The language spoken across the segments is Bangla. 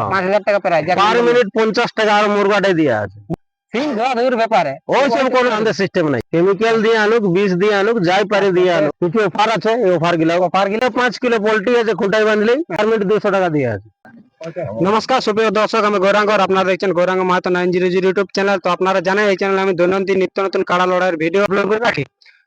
হ্যাঁ। পাঁচ হাজার টাকা প্রাইজ পার মিনিট পঞ্চাশ টাকা আর মুরগাটাই দেওয়া আছে। সিং ধোয়া ব্যাপারে। ওই কোনো আমাদের সিস্টেম নাই। কেমিক্যাল দিয়ে আনুক বিষ দিয়ে আনুক যাই পারে দিয়ে আনুক। কিছু অফার আছে এই অফারগুলা। অফারগুলা? পাঁচ কিলো পোল্ট্রি আছে খুঁটাই বাঁধলেই পার মিনিট দুশো টাকা দিয়ে আছে। নমস্কার সুপ্রিয় দর্শক আমি গৌরাঙ্গ আর আপনারা দেখছেন Gauranga Mahato nine zero zero YouTube channel তো আপনারা জানেন এই চ্যানেলে আমি দৈনন্দিন নিত্য নতুন কাড়া লড়াইয়ের ভিডিও আপলোড করে রাখি।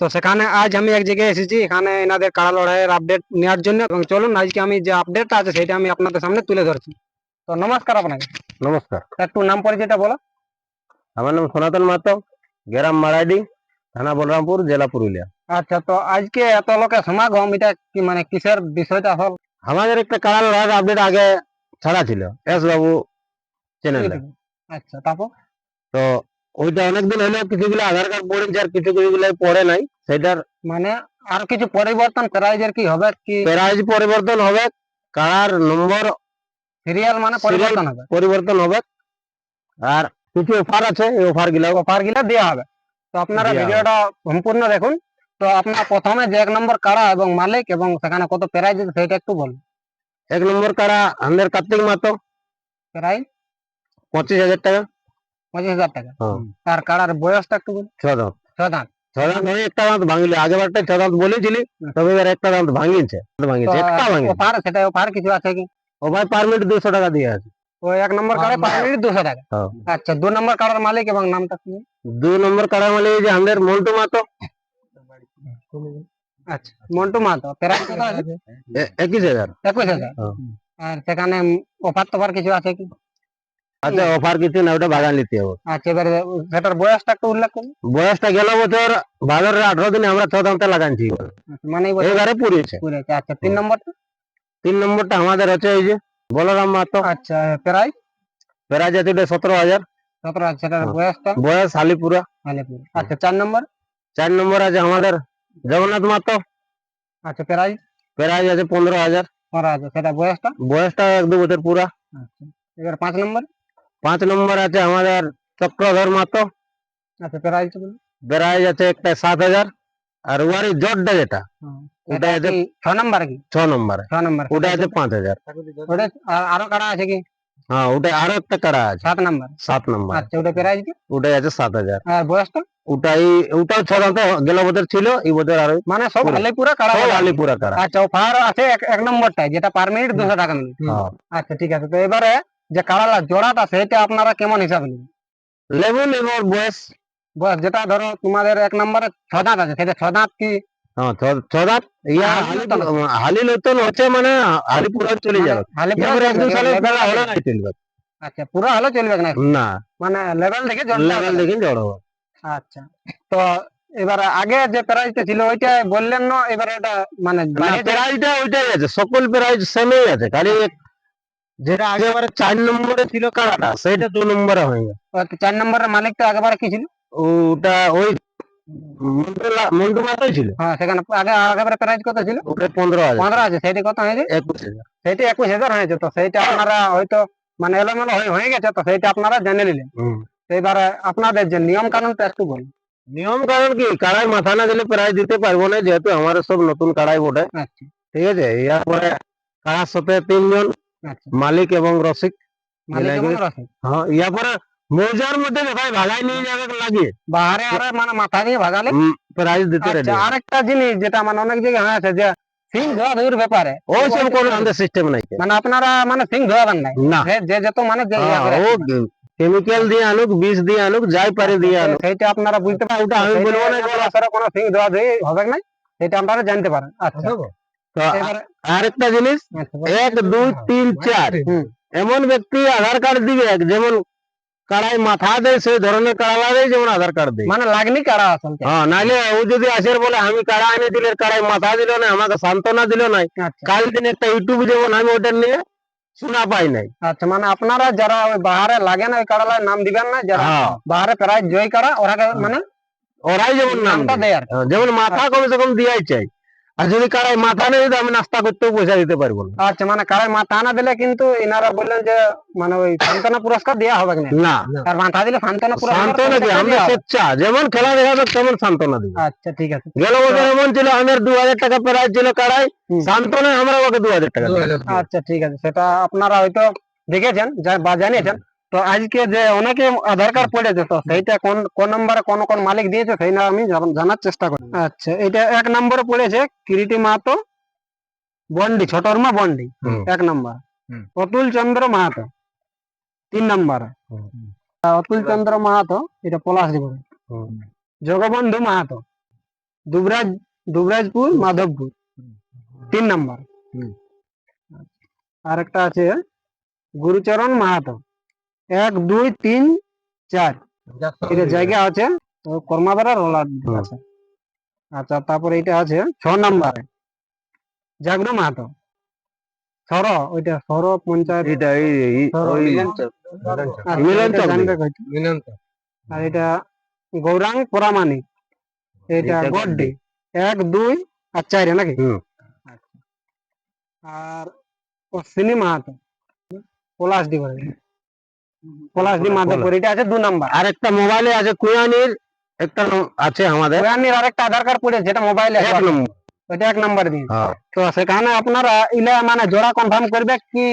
তো সেখানে আজ আমি এক জায়গায় এসেছি এখানে এনাদের কাড়া লড়াইয়ের আপডেট নেওয়ার জন্য। এবং চলুন আজকে আমি যে আপডেটটা আছে সেটা আমি আপনাদের সামনে তুলে ধরছি। তো নমস্কার আপনাকে। নমস্কার। একটু নাম পরিচয়টা বলো। আমার নাম সনাতন মাতো গ্রাম মারাডি থানা বলরামপুর জেলা পুরুলিয়া। আচ্ছা তো আজকে এত লোকের সমাগম এটা কি মানে কিসের বিষয়টা আসল আমাদের একটা কাড়া লড়াইয়ের আপডেট আগে ছাড়া ছিল এস বাবু চ্যানেলে আচ্ছা তারপর? তো ওইটা অনেকদিন হলো কিছুগুলো আধার কার্ড পড়েছে আর কিছু কিছুগুলো পড়ে নাই সেটার মানে আর কিছু পরিবর্তন প্রাইজের কি হবে কি? প্রাইজ পরিবর্তন হবে কাড়ার নম্বর সিরিয়াল মানে পরিবর্তন হবে। পরিবর্তন হবে। আর কিছু অফার আছে এই অফারগুলা অফারগুলা দেওয়া হবে। তো আপনারা ভিডিওটা সম্পূর্ণ দেখুন। তো আপনার প্রথমে যে এক নম্বর কাড়া এবং মালিক এবং সেখানে কত প্রাইজ আছে সেটা একটু বলুন। এক নম্বর কাড়া আমাদের কার্তিক মাতো প্রাইজ পঁচিশ হাজার টাকা। পঁচিশ হাজার টাকা। হ্যাঁ। আর কাড়ার বয়সটা একটু বলুন। ছ দাঁত। ছ দাঁত। ছ দাঁত হয়ে একটা দাঁত ভাঙলি। আগের বারটা ছ দাঁত বলেছিলি তবে এবার একটা দাঁত ভাঙিয়েছে ভাঙিয়েছে একটা ভাঙিয়েছে অফার সেটা অফার কিছু আছে কি? ও ভাই পার মিনিট দুশো টাকা দিয়ে আছে। ওই এক নম্বর কাড়া পার মিনিট দুশো টাকা? হ্যাঁ। আচ্ছা দু নম্বর কাড়ার মালিক এবং নামটা কি? দু নম্বর কাড়া মালি যে আমাদের মন্টু মাতো। আচ্ছা মন্টু কত আছে। একুশ হাজার। একুশ হাজার? হ্যাঁ। আর সেখানে অফার টফার কিছু আছে কি? আচ্ছা অফার কিছু না ওটা বাগান নিতে হবে। আচ্ছা এবারে সেটার বয়সটা একটু উল্লেখ করুন। বয়সটা গেল বছর ভাদরের আঠারো দিনে আমরা ছ দাঁতে লাগাচ্ছি মানে এই এবারে পুড়িয়েছে। পুরেছে। আচ্ছা তিন নম্বরটা? তিন নম্বরটা আমাদের আছে এই যে বলরাম মাতো আচ্ছা প্রাইস প্রাইজ আছে সতেরো হাজার। সতেরো আছে সেটার হ্যাঁ। বয়সটা? বয়স আলিপুরা আলিপুর আচ্ছা চার নম্বর? চার নম্বর আছে আমাদের জগন্নাথ মাতো আচ্ছা প্রাইস প্রাইজ আছে পনেরো হাজার। করা আছে সেটা বয়সটা? বয়সটা এক দু বছর পুরা। আচ্ছা এবার পাঁচ নম্বর? পাঁচ নম্বর আছে আমাদের চক্রধর মাতো আচ্ছা প্রাইস প্রাইজ আছে একটা সাত হাজার। আর ওয়ারি জটটা যেটা? ওটা আছে ছ নম্বর কি? ছ নম্বরে। ছ নম্বর। ওটা আছে পাঁচ হাজার। ওটা আর- কাটা আছে কি? হ্যাঁ ওটা আরও একটা কাড়া আছে? সাত নম্বর। সাত নম্বর। আচ্ছা ওটা প্রাইস কি? ওটাই আছে সাত হাজার। আর বয়সটা? ওটাই ওটাও দাঁতে গেল বছর ছিল এই বছর আর মানে সব পুরো। আলিপুরা কাটা সব আলিপুরা কাড়া আচ্ছা অফার আছে এক- এক নম্বরটাই যেটা পার মিনিট দুশো টাকা মিনিট হ্যাঁ। আচ্ছা ঠিক আছে তো এবারে যে কাড়ালা জোড়াটা সেটা আপনারা কেমন হিসাবে নেবেন? লেবু লেবু বয়স বয়স যেটা ধরো তোমাদের এক নম্বরে ছ দাঁত আছে সেটা ছ দাঁত কি? হ্যাঁ ছ- দাঁত ইয়া হচ্ছে মানে আলিপুরা চলে যাবে। আলিপুরা এবারে এক দু চলবে, বেলা হলে আছে। চলবে আচ্ছা পুরো হলে চলবে না না। মানে লেভেল থেকে জলটা লেভেল দেখে জড় হবে। আচ্ছা তো এবার আগে যে প্রাইসটা ছিল ওইটা বললেন না এবার এটা মানে প্রাইজটা ওইটাই আছে সকল প্রাইজ সেমই আছে খালি যেটা আগেবারে চার নম্বরে ছিল কারাটা সেটা দু নম্বরে হয়ে গেছে চার নম্বরের মালিকটা আগেবারে কি ছিল? ওটা ওই মন্টু- মন্টু মাথায় ছিল? হ্যাঁ সেখানে আগে আগেবারে প্রাইস কত ছিল? ওটা পনেরো হাজার। পনেরো আছে সেটা কত হয়েছে? একুশ হাজার। একুশ হয়েছে তো সেইটা আপনারা হয়তো মানে এলোমেলো হয়ে গেছে তো সেইটা আপনারা জেনে নিলেন। হুম। আপনাদের যে নিয়ম কানুনটা একটু বলুন। নিয়ম কারণ কি? কাড়াই মাথা না দিলে প্রাইজ দিতে পারব না যেহেতু আমার সব নতুন কাড়াই বটে। আচ্ছা। ঠিক আছে? ইয়ার পরে কাড়ার সাথে তিনজন? আচ্ছা। মালিক এবং রসিক। হ্যাঁ ইয়ার পরে মৌজার মধ্যে ভাই ভাগাই নিয়ে যাবে লাগে বাহারে আরে মানে মাথা দিয়ে ভাগালে প্রাইজ দিতে রেডি আচ্ছা আরেকটা জিনিস যেটা মানে অনেক জায়গায় হয়েছে যে সিং ধোয়া ধুর ব্যাপারে ওই সব কোনো আমাদের সিস্টেম নাই মানে আপনারা মানে সিং ধোয়াবেন নাই না যে যে যত মানে যে ইয়া হ্যাঁ, করে ও কেমিক্যাল দিয়ে আনুক বিষ দিয়ে আনুক যাই পারে দিয়ে আনুক সেইটা আপনারা বুঝতে পারেন ওটা আমি বলব না যে- আসলে কোনো সিং ধোয়া ধুই হবে না সেটা আপনারা জানতে পারেন আচ্ছা তো এবারে আরেকটা জিনিস আচ্ছা, বলুন। এক দুই তিন চার হুম। এমন ব্যক্তি আধার কার্ড দিবে যেমন কাড়াই মাথা দেয় সেই ধরনের কাড়া দেয় যেমন আধার কার্ড দেয় মানে লাগনি কারা আসল হ্যাঁ নাইলে ও যদি আসে বলে আমি কাড়া এনে দিলে কাড়াই মাথা দিল না আমাকে সান্ত্বনা দিল নাই আচ্ছা। কাল দিন একটা ইউটিউব যেমন আমি ওটা নিয়ে শোনা পাই নাই। আচ্ছা মানে আপনারা যারা ওই বাহারে লাগে না ওই কাড়ালার নাম দিবেন না যারা হ্যাঁ। বাহারে প্রায় জয় কারা ওরা মানে ওরাই যেমন নাম নামটা দেয়। আর হ্যাঁ, যেমন মাথা কমে সে কম দিয়াই চাই। আর যদি কাড়াই মাথা নেই তো আমি নাস্তা করতেও পয়সা দিতে পারব না। আচ্ছা মানে কারাই মাথা না দিলে কিন্তু এনারা বললেন যে মানে ওই সান্ত্বনা পুরস্কার দেওয়া হবে না না। আর মাথা দিলে সান্ত্বনা পুরস্কার সান্ত্বনা কি আমরা দেয়া স্বেচ্ছা যেমন খেলা দেখা দেখাবে তেমন সান্ত্বনা দিবে আচ্ছা ঠিক আছে। গেল বছর এমন ছিল আমার দু হাজার টাকা প্রাইজ ছিল কারাই। সান্ত্বনা আমরা ওকে দু হাজার টাকা। আচ্ছা ঠিক আছে। সেটা আপনারা হয়তো দেখেছেন বা জানিয়েছেন। তো আজকে যে অনেকে আধার কার্ড পড়েছে তো সেইটা কোন কোন নম্বরে কোন কোন মালিক দিয়েছে সেই না আমি জানার চেষ্টা করি। আচ্ছা। এটা এক নম্বরে পড়েছে কিরিটি মাহাতো বন্ডি ছোটরমা বন্ডি এক নম্বর। অতুল চন্দ্র মাহাতো তিন নম্বর। অতুল চন্দ্র মাহাতো এটা পলাশ জীবন জগবন্ধু মাহাতো দুবরাজ দুবরাজপুর মাধবপুর তিন নম্বর। আর একটা আছে গুরুচরণ মাহাতো এক দুই তিন চার। এটা জায়গা আছে তো কর্মাদারা রোলার আছে। আচ্ছা তারপরে এটা আছে ছ নম্বরে। জাগরু মাহাতো। সর ওইটা সর পঞ্চায়েত। এটা আচ্ছা, আর এটা গৌরাঙ্গ পরামানিক এটা গড্ডি। এক দুই আর চার নাকি। আচ্ছা। আর অশ্বিনী মাহাতো। পলাশ দি করে মাধবপুর এটা আছে দু নাম্বার। আর একটা মোবাইলে আছে কুয়ানির একটা আছে আমাদের। ওয়ানির আরেকটা আধার কার্ড পড়ে যেটা মোবাইলে এক নম্বর। ওইটা এক নাম্বার দিন। হ্যাঁ। তো সেখানে আপনারা ইলা মানে জোড়া কনফার্ম করবে কি?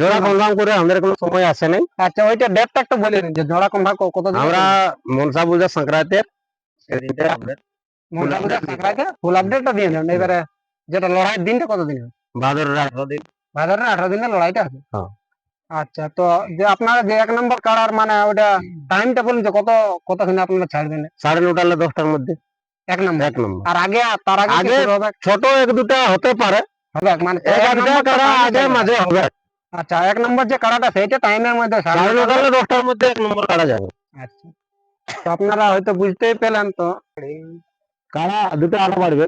জোড়া কনফার্ম করে আমাদের কোনো সময় আসে নাই। আচ্ছা ওইটা ডেটটা একটু বলে দিন যে জোড়া কনফার্ম কত আমরা মনসা পূজা সংক্রান্তের সেদিনটা update মনসা পূজা সংক্রান্তি ফুল আপডেটটা দিয়ে দেন এবারে যেটা লড়াইয়ের দিনটা কত দিন? ভাদরের আঠারো দিন। ভাদরের আঠারো দিনের লড়াইটা হ্যাঁ। আচ্ছা তো যে আপনারা যে এক নম্বর কাড়ার মানে ওটা টাইমটা বলুন যে কত কতক্ষণে আপনারা ছাড়বেন? সাড়ে নটা দশটার মধ্যে। এক নম্বর। এক নম্বর। আর আগে তার আগে আগে ছোট এক দুটা হতে পারে। হবে মানে এক দুটা কাড়া আগে মাঝে হবে। আচ্ছা এক নম্বর যে কাড়াটা সেইটা টাইমের মধ্যে সাড়ে নটা দশটার মধ্যে এক নম্বর কাড়া যাবে। আচ্ছা। তো আপনারা হয়তো বুঝতেই পেলেন তো কাড়া দুটো আরও বাড়বে।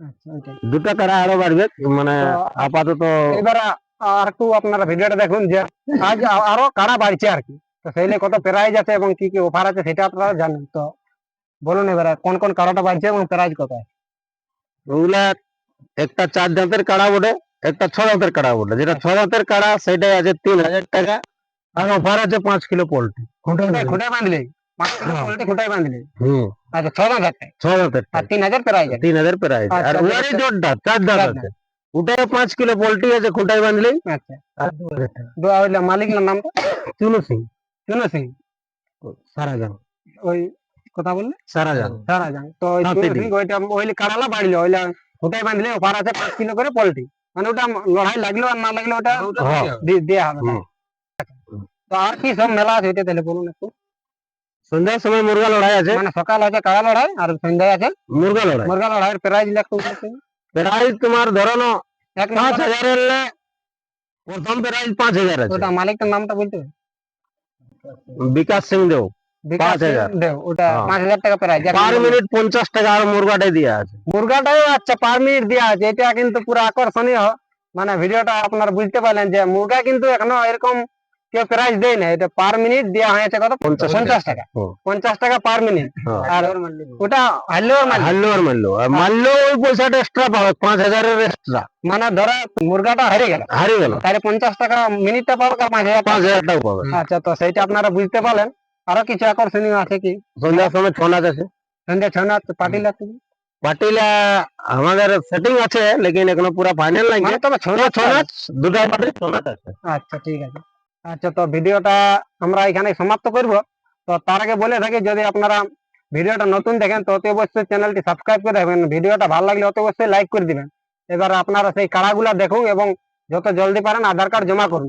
আচ্ছা। দুটো কাড়া আরও বাড়বে মানে আপাতত এবার আর একটু আপনারা ভিডিওটা দেখুন যে আজ আরও কাড়া বাড়ছে আর কি। তো সেইলে কত প্রাইজ আছে এবং কি কি অফার আছে সেটা আপনারা জানেন। তো বলুন এবারে কোন কোন কাড়াটা বাড়ছে এবং প্রাইজ কত আছে ওগুলা একটা চার দাঁতের কাড়া বটে একটা ছ দাঁতের কাড়া বটে। যেটা ছ দাঁতের কাড়া সেটাই আছে তিন হাজার টাকা। আর অফার আছে পাঁচ কিলো পোল্ট্রি। খুঁটায় বাঁধলে? হ্যাঁ। আচ্ছা ছ দাঁতের। আর তিন হাজার প্রাইজ আর আচ্ছা, ওয়ারি আচ্ছা। জোরটা চার দাঁত। আছে। ওটাই পাঁচ কিলো পোল্ট্রি আছে খুঁটাই বাঁধলেই আচ্ছা। আর দু হাজার টাকা। দু- ওই মালিকের নামটা চুনু সিং। চুনো সিং? সারা যান ওই কথা বললে? সারা যান সারা যান তো ওইটা ওইলে কাড়ালা বাড়লো ওইলা খুঁটায় বাঁধলে? অফার আছে পাঁচ কিলো করে পোল্ট্রি। মানে ওটা লড়াই লাগল আর না লাগল ওটা হ্যাঁ। দি- দেয়া হবে। তো আর কি সব মেলা আছে এটা তাহলে বলুন একটু। সন্ধ্যার সময় মুরগা লড়াই আছে। মানে সকাল আছে কাড়া লড়াই আর সন্ধ্যায় আছে মুরগা লড়াই। মুরগা লড়াইয়ের প্রাইজ লাগতো প্রাইস তোমার ধরো না এক পাঁচ নম্বর হাজারের লে প্রথম প্রাইস পাঁচ হাজার আছে। ওটা মালিকটার নামটা বলতে? বিকাশ সিং দেও পাঁচ হাজার। দেও, ওটা হ্যাঁ। পাঁচ হাজার টাকা প্রাইজ পার মিনিট পঞ্চাশ টাকা আর মুরগাটাই দেওয়া আছে। মুরগাটাও আচ্ছা পার মিনিট দেওয়া আছে এটা কিন্তু পুরো আকর্ষণীয়। মানে ভিডিওটা আপনারা বুঝতে পারলেন যে মুরগা কিন্তু এখনও এরকম কেউ প্রাইস দেয় না এটা পার মিনিট দেওয়া হয়েছে কত? পঞ্চাশ টাকা। পঞ্চাশ টাকা পার মিনিট হ্যাঁ। আর ওটা হারলেও মানে হারলো আর মারলো আর মারলো ওই পয়সাটা এক্সট্রা পাবে পাঁচ হাজারের এক্সট্রা মানে ধরো মুরগাটা হারে গেল। হারিয়ে গেল। তাহলে পঞ্চাশ টাকা মিনিটটা পাবো আর পাঁচ হাজার পাঁচ হাজার টাকা পাবে। আচ্ছা তো সেইটা আপনারা বুঝতে পারলেন। আরও কিছু আকর্ষণীয় আছে কি? সন্ধ্যার সময় ছৌ নাচ আছে। সন্ধ্যা ছৌ নাচ পার্টি লাগছে পাটিলা আমাদের সেটিং আছে লেকিন এখনও পুরা ফাইনাল নাই মানে তবে ছৌ নাচ ছৌ নাচ দুটা পার্টি ছৌ নাচ আছে। আচ্ছা ঠিক আছে। আচ্ছা তো ভিডিওটা আমরা এখানে সমাপ্ত করব। তো তার আগে বলে থাকি, যদি আপনারা ভিডিওটা নতুন দেখেন, তো অতি অবশ্যই চ্যানেলটি সাবস্ক্রাইব করে রাখবেন। ভিডিওটা ভালো লাগলে অতি অবশ্যই লাইক করে দিবেন। এবার আপনারা সেই কাড়াগুলা দেখুন এবং যত জলদি পারেন আধার কার্ড জমা করুন।